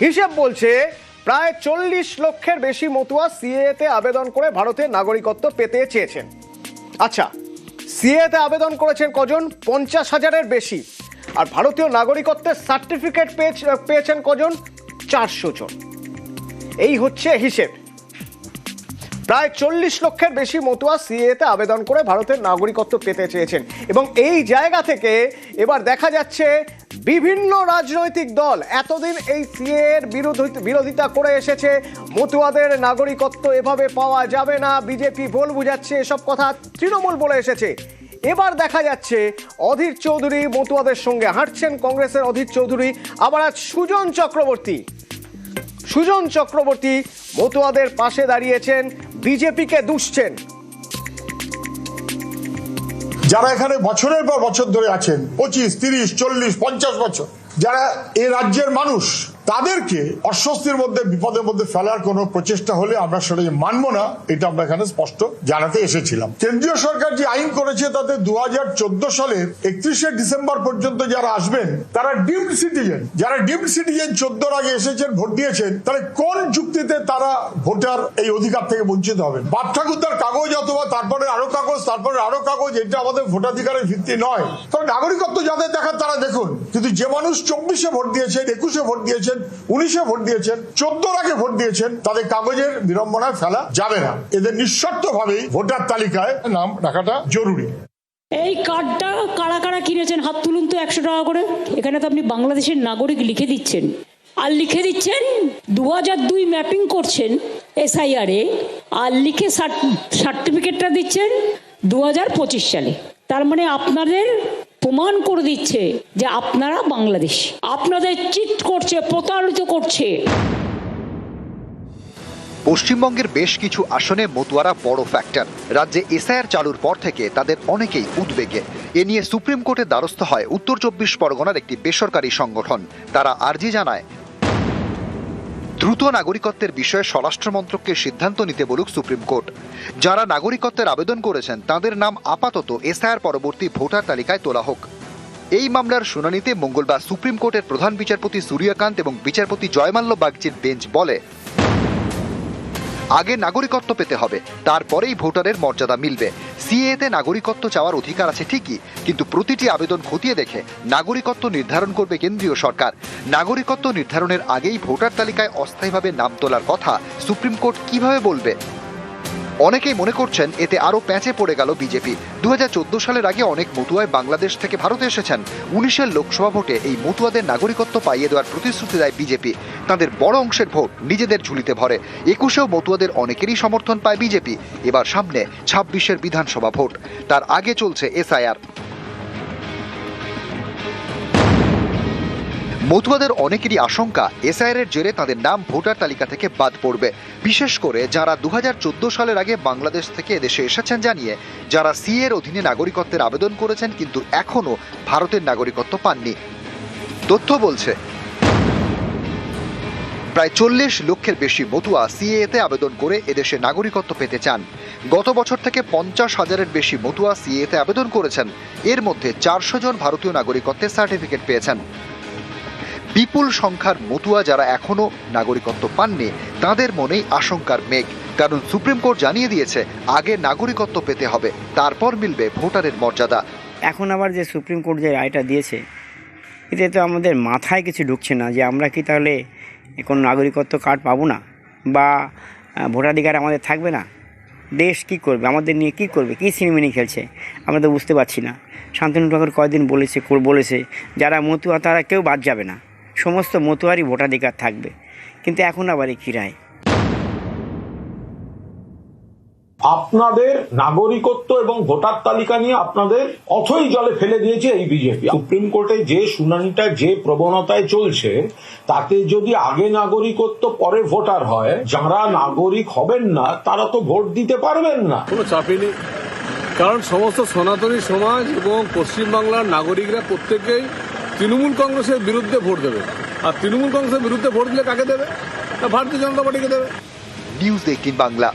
হিসেব বলছে প্রায় চল্লিশ লক্ষের বেশি মতুয়া সিএতে আবেদন করে ভারতের নাগরিকত্ব পেতে চেয়েছেন। আচ্ছা সিএতে আবেদন করেছেন কজন? পঞ্চাশ হাজারের বেশি। আর ভারতীয় নাগরিকত্বের সার্টিফিকেট পেয়েছেন কজন? চারশো জন। এই হচ্ছে হিসেব। প্রায় চল্লিশ লক্ষের বেশি মতুয়া সিএতে আবেদন করে ভারতের নাগরিকত্ব পেতে চেয়েছেন। এবং এই জায়গা থেকে এবার দেখা যাচ্ছে বিভিন্ন রাজনৈতিক দল এতদিন এই সিএ এর বিরোধী- বিরোধিতা করে এসেছে। মতুয়াদের নাগরিকত্ব এভাবে পাওয়া যাবে না। বিজেপি ভুল বুঝাচ্ছে, এসব কথা তৃণমূল বলে এসেছে। এবার দেখা যাচ্ছে, অধীর চৌধুরী মতুয়াদের সঙ্গে হাঁটছেন কংগ্রেসের অধীর চৌধুরী। আবার আজ সুজন চক্রবর্তী। সুজন চক্রবর্তী মতুয়াদের পাশে দাঁড়িয়েছেন। বিজেপিকে দুষছেন। যারা এখানে বছরের পর বছর ধরে আছেন, পঁচিশ, তিরিশ, চল্লিশ, পঞ্চাশ বছর, যারা এ রাজ্যের মানুষ তাদেরকে অস্বস্তির মধ্যে, বিপদের মধ্যে ফেলার কোনো প্রচেষ্টা হলে আমরা সেটাকে মানবো না, এটা আমরা এখানে স্পষ্ট জানাতে এসেছিলাম। কেন্দ্রীয় সরকার যে আইন করেছে তাতে দু হাজার চোদ্দ সালের একত্রিশে ডিসেম্বর পর্যন্ত যারা আসবেন, তারা ডিমড সিটিজেন। যারা ডিমড সিটিজেন চোদ্দোর আগে এসেছেন, ভোট দিয়েছেন, তাহলে কোন যুক্তিতে তারা ভোটার এই অধিকার থেকে বঞ্চিত হবেন? বাপ ঠাকুরদার কাগজ অথবা তারপরে আরও কাগজ, তারপরে আরও কাগজ, এটা আমাদের ভোটাধিকারের ভিত্তি নয়। কারণ নাগরিকত্ব যাদের দেখার তারা দেখুন। কিন্তু যে মানুষ চব্বিশে ভোট দিয়েছেন, একুশে ভোট দিয়েছেন উনিশে ভোট দিয়েছেন চোদ্দোর আগে ভোট দিয়েছেন তাদের কাগজের বিড়ম্বনায় ফেলা যাবে না। এদের নিঃশর্ত ভাবেই ভোটার তালিকায় নাম রাখাটা জরুরি। এই কার্ডটা কারা কারা কিনেছেন? হাত তুলুন তো একশো টাকা করে। এখানে তো আপনি বাংলাদেশের নাগরিক লিখে দিচ্ছেন। আর লিখে দিচ্ছেন দু হাজার দুই ম্যাপিং করছেন এসআইআরে, আর লিখে সার্টিফিকেটটা দিচ্ছেন দু হাজার পঁচিশ সালে। তার মানে আপনাদের প্রমাণ করে দিচ্ছে যে আপনারা বাংলাদেশ। আপনাদের চিট করছে, প্রতারিত করছে। পশ্চিমবঙ্গের বেশ কিছু আসনে মতুয়ারা বড় ফ্যাক্টর রাজ্যে এসআইআর চালুর পর থেকে তাদের অনেকেই উদ্বেগে। এ নিয়ে সুপ্রিম কোর্টের দ্বারস্থ হয় উত্তর চব্বিশ পরগনার একটি বেসরকারি সংগঠন। তারা আর্জি জানায়, দ্রুত নাগরিকত্বের বিষয়ে স্বরাষ্ট্র মন্ত্রককে সিদ্ধান্ত নিতে বলুক সুপ্রিম কোর্ট। যারা নাগরিকত্বের আবেদন করেছেন, তাদের নাম আপাতত এসআইআর পরবর্তী ভোটার তালিকায় তোলা হোক। এই মামলার শুনানিতে মঙ্গলবার সুপ্রিম কোর্টের প্রধান বিচারপতি সূর্যকান্ত এবং বিচারপতি জয়মাল্য বাগচির বেঞ্চ বলে। আগে নাগরিকত্ব পেতে হবে, তারপরেই ভোটারের মর্যাদা মিলবে। সিএতে নাগরিকত্ব চাওয়ার অধিকার আছে ঠিকই, কিন্তু প্রতিটি আবেদন খতিয়ে দেখে নাগরিকত্ব নির্ধারণ করবে কেন্দ্রীয় সরকার। নাগরিকত্ব নির্ধারণের আগেই ভোটার তালিকায় অস্থায়ীভাবে নাম তোলার কথা সুপ্রিম কোর্ট কীভাবে বলবে? অনেকেই মনে করছেন এতে আরও প্যাঁচে পড়ে গেল বিজেপি। দু হাজার চোদ্দ সালের আগে অনেক মতুয়ায় বাংলাদেশ থেকে ভারতে এসেছেন। উনিশের লোকসভা ভোটে এই মতুয়াদের নাগরিকত্ব পাইয়ে দেওয়ার প্রতিশ্রুতি দেয় বিজেপি। তাদের বড় অংশের ভোট নিজেদের ঝুলিতে ভরে। একুশেও মতুয়াদের অনেকেরই সমর্থন পায় বিজেপি। এবার সামনে ছাব্বিশের বিধানসভা ভোট। তার আগে চলছে এসআইআর। মতুয়াদের অনেকেরই আশঙ্কা এসআইআর এর জেরে তাদের নাম ভোটার তালিকা থেকে বাদ পড়বে। বিশেষ করে যারা দু হাজার চোদ্দ সালের আগে বাংলাদেশ থেকে এদেশে এসেছেন জানিয়ে, যারা সি এর অধীনে নাগরিকত্বের আবেদন করেছেন কিন্তু এখনও ভারতের নাগরিকত্ব পাননি। তথ্য বলছে, প্রায় চল্লিশ লক্ষের বেশি মতুয়া সিএতে আবেদন করে এদেশে নাগরিকত্ব পেতে চান। গত বছর থেকে পঞ্চাশ হাজারের বেশি মতুয়া সিএতে আবেদন করেছেন। এর মধ্যে চারশো জন ভারতীয় নাগরিকত্বের সার্টিফিকেট পেয়েছেন। বিপুল সংখ্যার মতুয়া যারা এখনও নাগরিকত্ব পাননি, তাদের মনেই আশঙ্কার মেঘ। কারণ সুপ্রিম কোর্ট জানিয়ে দিয়েছে, আগে নাগরিকত্ব পেতে হবে, তারপর মিলবে ভোটারের মর্যাদা। এখন আবার যে সুপ্রিম কোর্ট যে রায়টা দিয়েছে, এতে তো আমাদের মাথায় কিছু ঢুকছে না যে আমরা কি তাহলে কোনো নাগরিকত্ব কার্ড পাবো না? বা ভোটাধিকার আমাদের থাকবে না? দেশ কি করবে? আমাদের নিয়ে কি করবে? কী সিনেমিনি খেলছে? আমরা তো বুঝতে পারছি না। শান্তনু ঠাকুর কয়েকদিন বলেছে বলেছে, যারা মতুয়া তারা কেউ বাদ যাবে না। সমস্ত মতুয়ারই ভোটাধিকার থাকবে। কিন্তু এখন আবার এই কী রায়? আপনাদের নাগরিকত্ব এবং ভোটার তালিকা নিয়ে আপনাদের অথই জলে ফেলে দিয়েছে এই বিজেপি। সুপ্রিম কোর্টে যে শুনানিটা যে প্রবণতায় চলছে তাতে যদি আগে নাগরিকত্ব পরে ভোটার হয় যারা নাগরিক হবেন না তারা তো ভোট দিতে পারবেন না। কোনো চাপই নেই। কারণ সমস্ত সনাতনী সমাজ এবং পশ্চিমবাংলার নাগরিকরা প্রত্যেকেই তৃণমূল কংগ্রেসের বিরুদ্ধে ভোট দেবে। আর তৃণমূল কংগ্রেসের বিরুদ্ধে ভোট দিলে কাকে দেবে? ভারতীয় জনতা পার্টিকে দেবে। News eighteen Bangla.